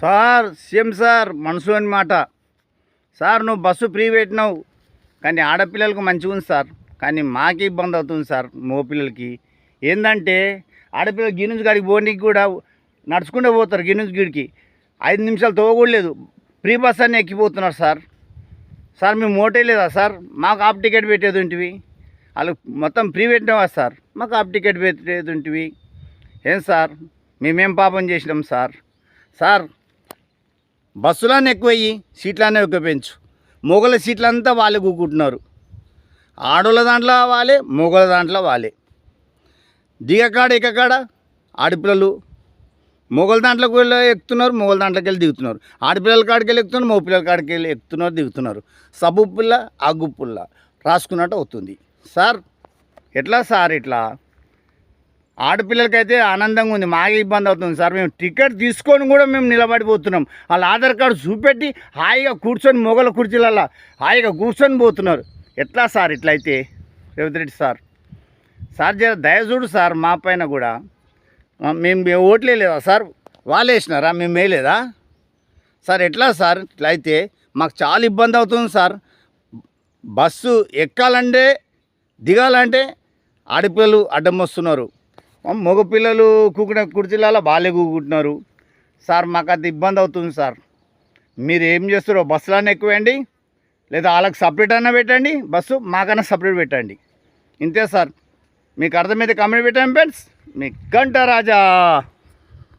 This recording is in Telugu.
సార్ సీఎం సార్ మనసు అని మాట. సార్ నువ్వు బస్సు ఫ్రీ పెట్టినావు. కానీ ఆడపిల్లలకు మంచిగా ఉంది సార్. కానీ మాకు ఇబ్బంది అవుతుంది సార్ మగ పిల్లలకి. ఏంటంటే ఆడపిల్లలు గిన్నెస్ కాడికి పోనీకి కూడా నడుచుకుంటూ పోతారు గిన్నెస్ గిడికి ఐదు నిమిషాలు తోగకూడలేదు ఫ్రీ బస్ అని ఎక్కిపోతున్నారు సార్. సార్ మేము మోటే లేదా సార్? మాకు ఆఫ్ టికెట్ పెట్టేదింటివి వాళ్ళు వాళ్ళకి మొత్తం ఫ్రీ పెట్టినావా సార్? మాకు ఆఫ్ టికెట్ పెట్టేది ఉంటివి ఏం సార్? మేమేం పాపం చేసినాం సార్? సార్ బస్సులన్నీ ఎక్కువయ్యి సీట్లన్నీ ఎక్కువ పెంచు. మొగల సీట్లంతా వాళ్ళే కూకుంటున్నారు. ఆడోళ్ళ దాంట్లో వాళ్ళే మొగల దాంట్లో వాళ్ళే. దిగకాడ ఎక్కకాడ ఆడపిల్లలు. మొగల దాంట్లోకి వెళ్ళి ఎక్కుతున్నారు మొగల దాంట్లోకి వెళ్ళి దిగుతున్నారు. ఆడపిల్లల కాడికి వెళ్ళి ఎక్కుతున్నారు మగ పిల్లల కాడికి వెళ్ళి ఎక్కుతున్నారు దిగుతున్నారు. సబ్బు పిల్ల అగ్గు పుల్ల. రాసుకున్నట్టు అవుతుంది. సార్ ఎట్లా సార్ ఇట్లా? ఆడపిల్లలకైతే ఆనందంగా ఉంది మాకే ఇబ్బంది అవుతుంది సార్. మేము టికెట్ తీసుకొని కూడా మేము నిలబడిపోతున్నాం. వాళ్ళ ఆధార్ కార్డు చూపెట్టి హాయిగా కూర్చొని మొగల కుర్చీలలో హాయిగా కూర్చొని పోతున్నారు. ఎట్లా సార్ ఇట్లా అయితే రేవంత్ రెడ్డి సార్. సార్ జర దయచూడు సార్ మా పైన కూడా. మేము ఓట్లే లేదా సార్? వాళ్ళు వేసినారా? మేము వేయలేదా? సార్ ఎట్లా సార్ ఇట్లా అయితే మాకు చాలా ఇబ్బంది అవుతుంది సార్. బస్సు ఎక్కాలంటే దిగాలంటే ఆడపిల్లలు అడ్డం వస్తున్నారు. మగపిల్లలు కూకునే కుర్చీలలో బాలే కూకుంటున్నారు. సార్ మాకు అది ఇబ్బంది అవుతుంది సార్. మీరు ఏం చేస్తారో బస్సులన్నీ ఎక్కువేయండి లేదా వాళ్ళకి సపరేట్ అయినా పెట్టండి బస్సు మాకన్నా సపరేట్ పెట్టండి. ఇంతే సార్. మీకు అర్థమైతే కమెంట్ పెట్టండి ఫ్రెండ్స్ మీ గంట రాజా